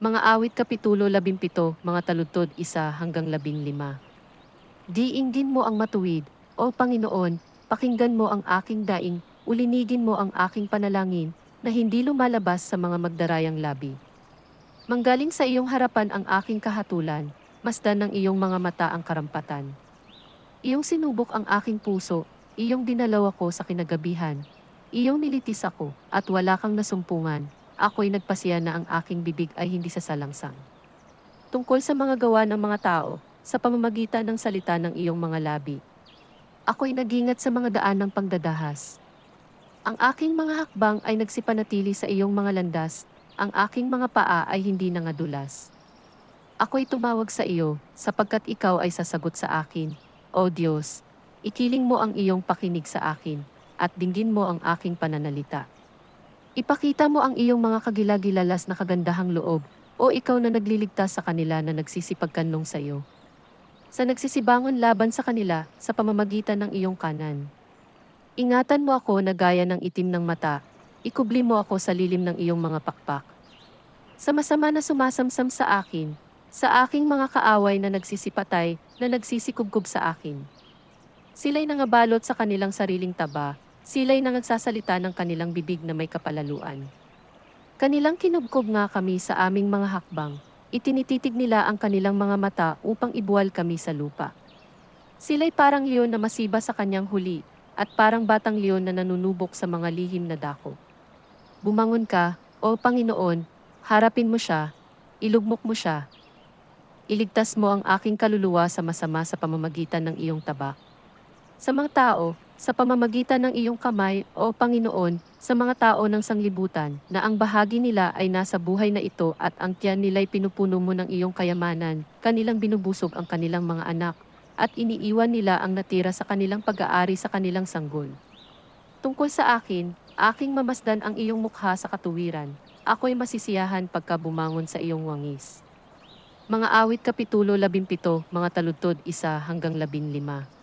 Mga awit kapitulo 17, mga taludtod 1 hanggang 15. Diinggin mo ang matuwid, O Panginoon, pakinggan mo ang aking daing, ulinigin mo ang aking panalangin, na hindi lumalabas sa mga magdarayang labi. Manggaling sa iyong harapan ang aking kahatulan, masdan ng iyong mga mata ang karampatan. Iyong sinubok ang aking puso, iyong dinalaw ako sa kinagabihan, iyong nilitis ako, at wala kang nasumpungan, ako'y nagpasya na ang aking bibig ay hindi sasalangsang. Tungkol sa mga gawa ng mga tao, sa pamamagitan ng salita ng iyong mga labi. Ako'y nagingat sa mga daan ng pagdadahas. Ang aking mga hakbang ay nagsipanatili sa iyong mga landas, ang aking mga paa ay hindi nangadulas. Ako'y tumawag sa iyo, sapagkat ikaw ay sasagot sa akin. O Diyos, ikiling mo ang iyong pakinig sa akin, at dinggin mo ang aking pananalita. Ipakita mo ang iyong mga kagilagilalas na kagandahang loob, o ikaw na nagliligtas sa kanila na nagsisipagkanlong sa iyo. Sa nagsisibangon laban sa kanila sa pamamagitan ng iyong kanan. Ingatan mo ako na gaya ng itim ng mata, ikubli mo ako sa lilim ng iyong mga pakpak. Sa masama na sumasamsam sa akin, sa aking mga kaaway na nagsisipatay, na nagsisikubkub sa akin. Sila'y nangabalot sa kanilang sariling taba, sila'y nangagsasalita ng kanilang bibig na may kapalaluan. Kanilang kinubkob nga kami sa aming mga hakbang, itinititig nila ang kanilang mga mata upang ibuwal kami sa lupa. Sila'y parang leon na masiba sa kanyang huli, at parang batang leon na nanunubok sa mga lihim na dako. Bumangon ka, O Panginoon, harapin mo siya, ilugmok mo siya. Iligtas mo ang aking kaluluwa sa masama sa pamamagitan ng iyong tabak. Sa mga tao, sa pamamagitan ng iyong kamay, O Panginoon, sa mga tao ng sanglibutan, na ang bahagi nila ay nasa buhay na ito at ang tiyan nila'y pinupuno mo ng iyong kayamanan, kanilang binubusog ang kanilang mga anak, at iniiwan nila ang natira sa kanilang pag-aari sa kanilang sanggol. Tungkol sa akin, aking mamasdan ang iyong mukha sa katuwiran, ako'y masisiyahan pagka bumangon sa iyong wangis. Mga awit kapitulo 17, mga taludtod 1 hanggang 15.